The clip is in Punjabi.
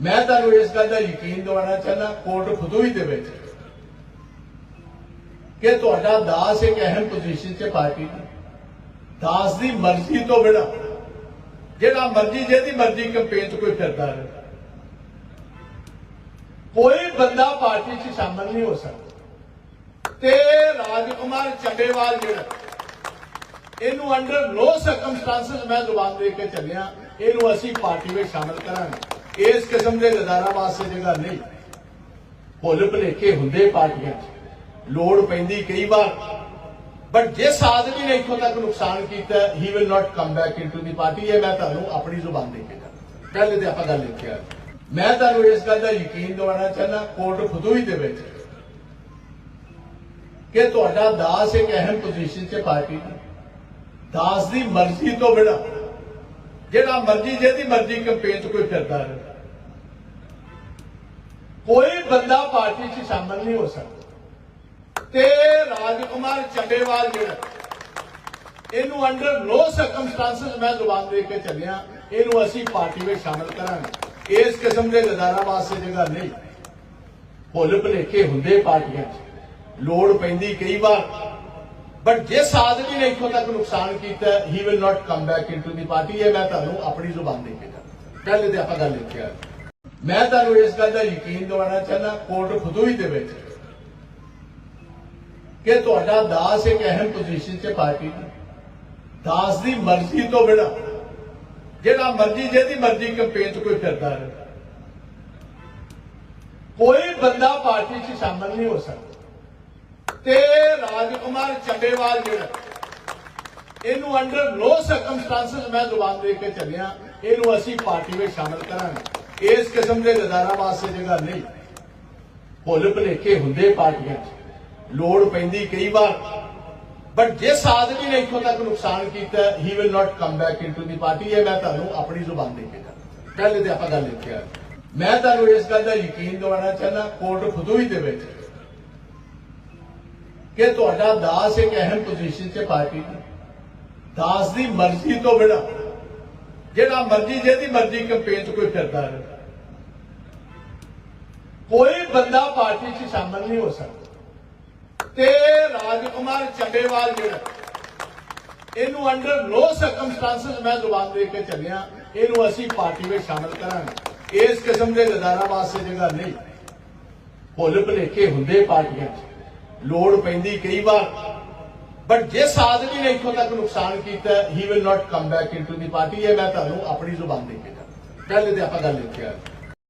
ਮੈਂ ਤੁਹਾਨੂੰ ਇਸ ਗੱਲ ਦਾ ਯਕੀਨ ਦਿਵਾਉਣਾ ਚਾਹੁੰਦਾ, ਕੋਰਟ ਖੁਦੂਈ ਦੇ ਵਿੱਚ, ਕਿ ਤੁਹਾਡਾ ਦਾਸ ਇੱਕ ਅਹਿਮ ਪੋਜੀਸ਼ਨ 'ਚ ਪਾਰਟੀ ਦੀ। ਦਾਸ ਦੀ ਮਰਜ਼ੀ ਤੋਂ ਬਿਨਾਂ, ਜਿਹੜਾ ਮਰਜ਼ੀ ਜਿਹਦੀ ਮਰਜ਼ੀ ਕੰਪੇਨ 'ਚ ਕੋਈ ਫਿਰਦਾ ਰਹੇ। ਕੋਈ ਬੰਦਾ ਪਾਰਟੀ 'ਚ ਸ਼ਾਮਲ ਨਹੀਂ ਹੋ ਸਕਦਾ। ਤੇ ਰਾਜਕੁਮਾਰ ਚੱਬੇਵਾਲ ਜਿਹੜਾ, ਇਹਨੂੰ ਅੰਡਰ ਨੋ ਸਰਕਮਸਟੈਂਸਸ ਮੈਂ ਜ਼ੁਬਾਨ ਦੇ ਕੇ ਚੱਲਿਆ, ਇਹਨੂੰ ਅਸੀਂ ਪਾਰਟੀ ਵਿੱਚ ਸ਼ਾਮਲ ਕਰਾਂਗੇ। ਇਸ ਕਿਸਮ ਦੇ ਗਦਾਰਾਂ ਵਾਸਤੇ ਜਗ੍ਹਾ ਨਹੀਂ। ਭੁੱਲ ਭੁਲੇਖੇ ਹੁੰਦੇ ਪਾਰਟੀਆਂ 'ਚ। ਲੋੜ ਪੈਂਦੀ ਕਈ ਵਾਰ। ਬਟ ਜਿਸ ਆਦਮੀ ਨੇ ਇੱਥੋਂ ਤੱਕ ਨੁਕਸਾਨ ਕੀਤਾ he will not come back into the party ਇਹ ਮੈਂ ਤੁਹਾਨੂੰ ਆਪਣੀ ਜ਼ੁਬਾਨ ਦੇ ਕੇ ਕਹਿੰਦਾ ਪਹਿਲੇ ਤੇ ਆਪਾਂ ਗੱਲ ਲਿਖਿਆ ਮੈਂ ਤੁਹਾਨੂੰ ਇਸ ਗੱਲ ਦਾ ਯਕੀਨ ਦਿਵਾਉਣਾ ਚਾਹੁੰਦਾ, ਕੋਰਟ ਖੁਦੂਈ ਦੇ ਵਿੱਚ ਕਿ ਤੁਹਾਡਾ ਦਾਸ ਇੱਕ ਅਹਿਮ ਪੋਜੀਸ਼ਨ 'ਚ ਪਾਰਟੀ ਦਾਸ ਦੀ ਮਰਜ਼ੀ ਤੋਂ ਬਿਨਾਂ ਜਿਹੜਾ ਮਰਜ਼ੀ ਜਿਹਦੀ ਮਰਜ਼ੀ ਕੰਪੇਨ 'ਚ ਕੋਈ ਫਿਰਦਾ ਰਹੇ। ਕੋਈ ਬੰਦਾ ਪਾਰਟੀ 'ਚ ਸ਼ਾਮਲ ਨਹੀਂ ਹੋ ਸਕਦਾ। ਤੇ ਰਾਜਕੁਮਾਰ ਚੱਬੇਵਾਲ ਜਿਹੜਾ, ਇਹਨੂੰ ਅੰਡਰ ਨੋ ਸਰਕਮਸਟੈਂਸਸ ਮੈਂ ਜ਼ੁਬਾਨ ਦੇ ਕੇ ਚੱਲਿਆ, ਇਹਨੂੰ ਅਸੀਂ ਪਾਰਟੀ ਵਿੱਚ ਸ਼ਾਮਲ ਕਰਾਂਗੇ। ਇਸ ਕਿਸਮ ਦੇ ਗਦਾਰਾਂ ਵਾਸਤੇ ਜਗ੍ਹਾ ਨਹੀਂ। ਭੁੱਲ ਭੁਲੇਖੇ ਹੁੰਦੇ ਪਾਰਟੀਆਂ 'ਚ। ਲੋੜ ਪੈਂਦੀ ਕਈ ਵਾਰ। ਬਟ ਜਿਸ ਆਦਮੀ ਨੇ ਇੱਥੋਂ ਤੱਕ ਨੁਕਸਾਨ ਕੀਤਾ he will not come back into the party ਇਹ ਮੈਂ ਤੁਹਾਨੂੰ ਆਪਣੀ ਜ਼ੁਬਾਨ ਦੇ ਕੇ ਕਹਿੰਦਾ ਪਹਿਲੇ ਤੇ ਆਪਾਂ ਗੱਲ ਲਿਖਿਆ ਮੈਂ ਤੁਹਾਨੂੰ ਇਸ ਗੱਲ ਦਾ ਯਕੀਨ ਦਿਵਾਉਣਾ ਚਾਹੁੰਦਾ, ਕੋਰਟ ਖੁਦੂਈ ਦੇ ਵਿੱਚ ਕਿ ਤੁਹਾਡਾ ਦਾਸ ਇੱਕ ਅਹਿਮ ਪੋਜੀਸ਼ਨ 'ਚ ਪਾਰਟੀ ਦੀ ਦਾਸ ਦੀ ਮਰਜ਼ੀ ਤੋਂ ਬਿਨਾਂ, ਜਿਹੜਾ ਮਰਜ਼ੀ, ਜਿਹਦੀ ਮਰਜ਼ੀ ਕੰਪੇਨ 'ਚ ਕੋਈ ਫਿਰਦਾ ਰਹੇ। ਕੋਈ ਬੰਦਾ ਪਾਰਟੀ 'ਚ ਸ਼ਾਮਲ ਨਹੀਂ ਹੋ ਸਕਦਾ। ਤੇ ਰਾਜਕੁਮਾਰ ਚੱਬੇਵਾਲ ਜਿਹੜਾ, ਇਹਨੂੰ ਅੰਡਰ ਨੋ ਸਰਕਮਸਟੈਂਸਸ ਮੈਂ ਜ਼ੁਬਾਨ ਦੇ ਕੇ ਚੱਲਿਆ। ਇਹਨੂੰ ਅਸੀਂ ਪਾਰਟੀ ਵਿੱਚ ਸ਼ਾਮਲ ਕਰਾਂਗੇ। ਇਸ ਕਿਸਮ ਦੇ ਗਦਾਰਾਂ ਵਾਸਤੇ ਜਗ੍ਹਾ ਨਹੀਂ। ਭੁੱਲ ਭੁਲੇਖੇ ਹੁੰਦੇ ਪਾਰਟੀਆਂ 'ਚ। ਲੋੜ ਪੈਂਦੀ ਕਈ ਵਾਰ। ਬਟ ਜਿਸ ਆਦਮੀ ਨੇ ਇੱਥੋਂ ਤੱਕ ਨੁਕਸਾਨ ਕੀਤਾ he will not come back into the party ਇਹ ਮੈਂ ਤੁਹਾਨੂੰ ਆਪਣੀ ਜ਼ੁਬਾਨ ਦੇ ਕੇ ਕਹਿੰਦਾ ਪਹਿਲੇ ਤੇ ਆਪਾਂ ਗੱਲ ਲਿਖਿਆ ਮੈਂ ਤੁਹਾਨੂੰ ਇਸ ਗੱਲ ਦਾ ਯਕੀਨ ਦਿਵਾਉਣਾ ਚਾਹੁੰਦਾ, ਕੋਰਟ ਖੁਦੂਈ ਦੇ ਵਿੱਚ। ਕਿ ਤੁਹਾਡਾ ਦਾਸ ਇੱਕ ਅਹਿਮ ਪੋਜੀਸ਼ਨ 'ਚ ਪਾਰਟੀ ਦੀ ਦਾਸ ਦੀ ਮਰਜ਼ੀ ਤੋਂ ਬਿਨਾਂ, ਜਿਹੜਾ ਮਰਜ਼ੀ, ਜਿਹਦੀ ਮਰਜ਼ੀ ਕੰਪੇਨ 'ਚ ਕੋਈ ਫਿਰਦਾ ਰਹੇ। ਕੋਈ ਬੰਦਾ ਪਾਰਟੀ 'ਚ ਸ਼ਾਮਲ ਨਹੀਂ ਹੋ ਸਕਦਾ। ਤੇ ਰਾਜਕੁਮਾਰ ਚੱਬੇਵਾਲ ਜਿਹੜਾ, ਇਹਨੂੰ ਅੰਡਰ ਨੋ ਸਰਕਮਸਟੈਂਸਸ ਮੈਂ ਜ਼ੁਬਾਨ ਦੇ ਕੇ ਚੱਲਿਆ, ਇਹਨੂੰ ਅਸੀਂ ਪਾਰਟੀ ਵਿੱਚ ਸ਼ਾਮਲ ਕਰਾਂਗੇ। ਇਸ ਕਿਸਮ ਦੇ ਗਦਾਰਾਂ ਵਾਸਤੇ ਜਗ੍ਹਾ ਨਹੀਂ। ਭੁੱਲ ਭੁਲੇਖੇ ਹੁੰਦੇ ਪਾਰਟੀਆਂ 'ਚ। ਲੋੜ ਪੈਂਦੀ ਕਈ ਵਾਰ। ਬਟ ਜਿਸ ਆਦਮੀ ਨੇ ਇੱਥੋਂ ਤੱਕ ਨੁਕਸਾਨ ਕੀਤਾ he will not come back into the party ਇਹ ਮੈਂ ਤੁਹਾਨੂੰ ਆਪਣੀ ਜ਼ੁਬਾਨ ਦੇ ਕੇ ਪਹਿਲੇ ਤੇ ਆਪਾਂ ਗੱਲ ਲਿਖਿਆ